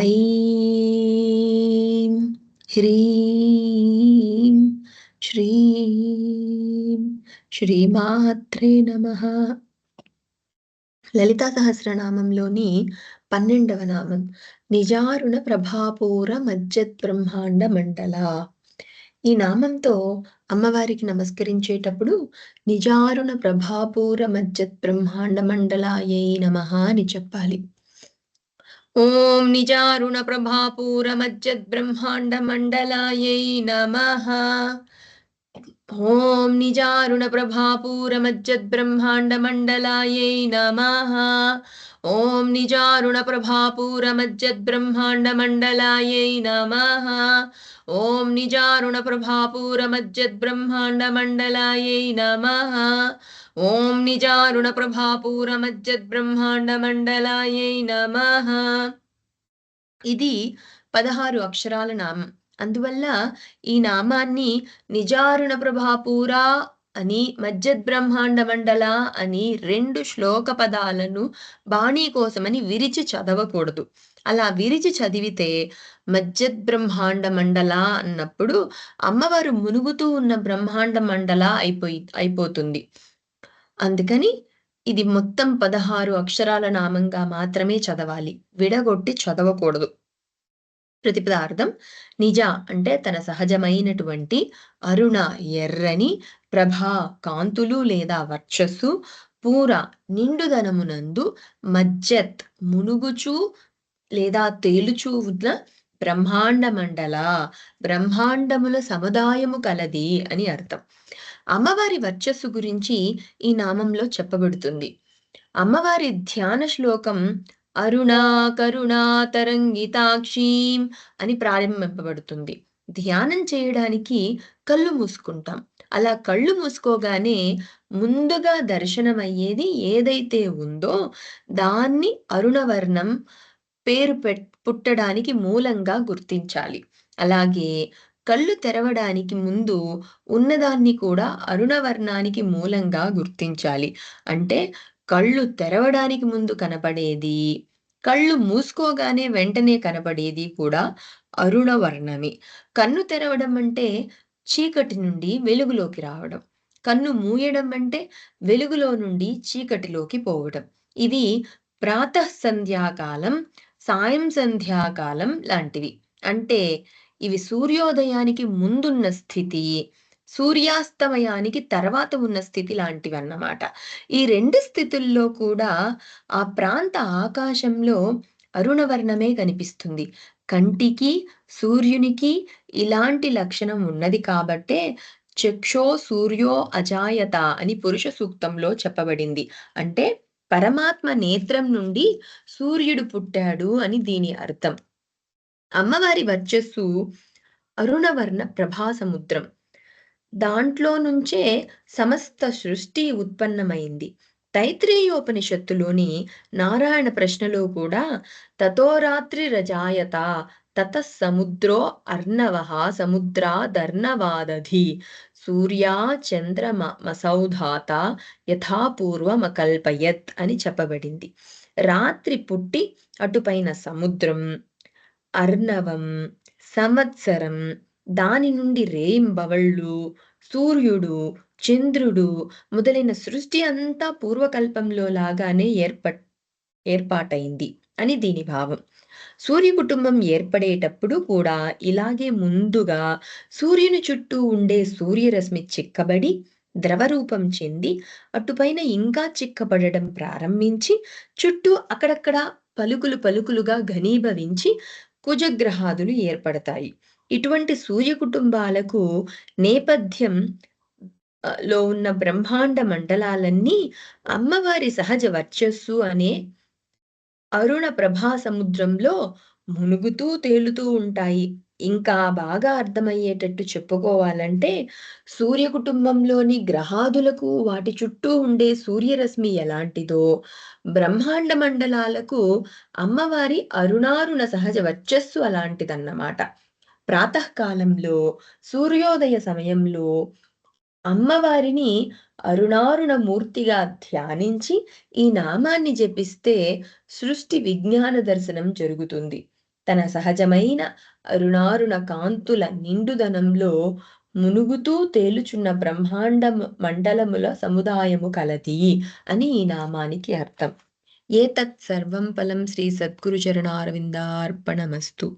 ఐం హ్రీం శ్రీం శ్రీమాత్రే నమ లలితా సహస్రనామంలోని పన్నెండవ నామం. నిజారుణ ప్రభాపూర మజ్జత్ బ్రహ్మాండ మండల. ఈ నామంతో అమ్మవారికి నమస్కరించేటప్పుడు నిజారుణ ప్రభాపూర మజ్జత్ బ్రహ్మాండ మండలాయై నమ అని చెప్పాలి. ॐ निजारुणप्रभापूरमज्जद्ब्रह्माण्डमण्डलायै नमः। ॐ निजारुणप्रभापूरमज्जद्ब्रह्माण्डमण्डलायै नमः। ॐ निजारुणप्रभापूरमज्जद्ब्रह्माण्डमण्डलायै नमः। ॐ निजारुणप्रभापूरमज्जद्ब्रह्माण्डमण्डलायै नमः। ఓం నిజారుణ ప్రభాపూర బ్రహ్మాండ మండలాయై నమ. ఇది పదహారు అక్షరాల నామం. అందువల్ల ఈ నామాన్ని నిజారుణ ప్రభాపూర అని మజ్జత్ బ్రహ్మాండ మండల అని రెండు శ్లోక పదాలను బాణీ కోసమని విరిచి చదవకూడదు. అలా విరిచి చదివితే మజ్జద్ బ్రహ్మాండ మండల అన్నప్పుడు అమ్మవారు మునుగుతూ ఉన్న బ్రహ్మాండ మండల అయిపోయి అయిపోతుంది. అందుకని ఇది మొత్తం పదహారు అక్షరాల నామంగా మాత్రమే చదవాలి. విడగొట్టి చదవకూడదు. ప్రతిపదార్థం నిజ అంటే తన సహజమైనటువంటి అరుణ ఎర్రని ప్రభా కాంతులు లేదా వర్చస్సు పూర నిండుదనమునందు మజ్జత్ మునుగుచు లేదా తేలుచూ ఉన్న బ్రహ్మాండ మండల బ్రహ్మాండముల సముదాయము కలది అని అర్థం. అమ్మవారి వర్చస్సు గురించి ఈ నామంలో చెప్పబడుతుంది. అమ్మవారి ధ్యాన శ్లోకం అరుణా కరుణా తరంగితాక్షీం అని ప్రారంభింపబడుతుంది. ధ్యానం చేయడానికి కళ్ళు మూసుకుంటాం. అలా కళ్ళు మూసుకోగానే ముందుగా దర్శనమయ్యేది ఏదైతే ఉందో దాన్ని అరుణవర్ణం పేరు పుట్టడానికి మూలంగా గుర్తించాలి. అలాగే కళ్ళు తెరవడానికి ముందు ఉన్నదాన్ని కూడా అరుణవర్ణానికి మూలంగా గుర్తించాలి. అంటే కళ్ళు తెరవడానికి ముందు కనపడేది కళ్ళు మూసుకోగానే వెంటనే కనపడేది కూడా అరుణవర్ణమే. కన్ను తెరవడం అంటే చీకటి నుండి వెలుగులోకి రావడం. కన్ను మూయడం అంటే వెలుగులో నుండి చీకటిలోకి పోవడం. ఇది ప్రాతః సంధ్యాకాలం సాయం సంధ్యాకాలం లాంటివి. అంటే ఇవి సూర్యోదయానికి ముందున్న స్థితి సూర్యాస్తమయానికి తర్వాత ఉన్న స్థితి లాంటివి అన్నమాట ఈ రెండు స్థితుల్లో కూడా ఆ ప్రాంత ఆకాశంలో అరుణవర్ణమే కనిపిస్తుంది. కంటికి సూర్యునికి ఇలాంటి లక్షణం ఉన్నది కాబట్టే చక్షో సూర్యో అజాయత అని పురుష సూక్తంలో చెప్పబడింది. అంటే పరమాత్మ నేత్రం నుండి సూర్యుడు పుట్టాడు అని దీని అర్థం. అమ్మవారి వర్చస్సు అరుణవర్ణ ప్రభా సముద్రం దాంట్లో నుంచే సమస్త సృష్టి ఉత్పన్నమైంది. తైత్రేయోపనిషత్తులోని నారాయణ ప్రశ్నలో కూడా తతోరాత్రి రజాయత తత సముద్రో అర్ణవ సముద్రాదర్ణవాదధి సూర్యా చంద్రమ మసౌధాత యథాపూర్వమకల్పయత్ అని చెప్పబడింది. రాత్రి పుట్టి అటుపైన సముద్రం అర్ణవం సంవత్సరం దాని నుండి రేయింబవళ్ళు సూర్యుడు చంద్రుడు మొదలైన సృష్టి అంతా పూర్వకల్పంలో లాగానే ఏర్ప ఏర్పాటైంది అని దీని భావం. సూర్య కుటుంబం ఏర్పడేటప్పుడు కూడా ఇలాగే ముందుగా సూర్యుని చుట్టూ ఉండే సూర్యరశ్మి చిక్కబడి ద్రవరూపం చెంది అటుపైన ఇంకా చిక్కబడడం ప్రారంభించి చుట్టూ అక్కడక్కడ పలుకులు పలుకులుగా ఘనీభవించి కుజగ్రహాదులు ఏర్పడతాయి. ఇటువంటి సూర్య కుటుంబాలకు నేపథ్యం లో ఉన్న బ్రహ్మాండ మండలాలన్నీ అమ్మవారి సహజ వర్చస్సు అనే అరుణ ప్రభా సముద్రంలో మునుగుతూ తేలుతూ ఉంటాయి. ఇంకా బాగా అర్థమయ్యేటట్టు చెప్పుకోవాలంటే సూర్య కుటుంబంలోని గ్రహాదులకు వాటి చుట్టూ ఉండే సూర్యరశ్మి ఎలాంటిదో బ్రహ్మాండ మండలాలకు అమ్మవారి అరుణారుణ సహజ వర్చస్సు అలాంటిదన్నమాట. ప్రాతకాలంలో సూర్యోదయ సమయంలో అమ్మవారిని అరుణారుణ మూర్తిగా ధ్యానించి ఈ నామాన్ని జపిస్తే సృష్టి విజ్ఞాన దర్శనం జరుగుతుంది. తన సహజమైన అరుణారుణ కాంతుల నిండుదనంలో మునుగుతూ తేలుచున్న బ్రహ్మాండ మండలముల సముదాయము కలది అని ఈ నామానికి అర్థం. ఏతత్ సర్వం ఫలం శ్రీ సద్గురు చరణారవిందార్పణమస్తు.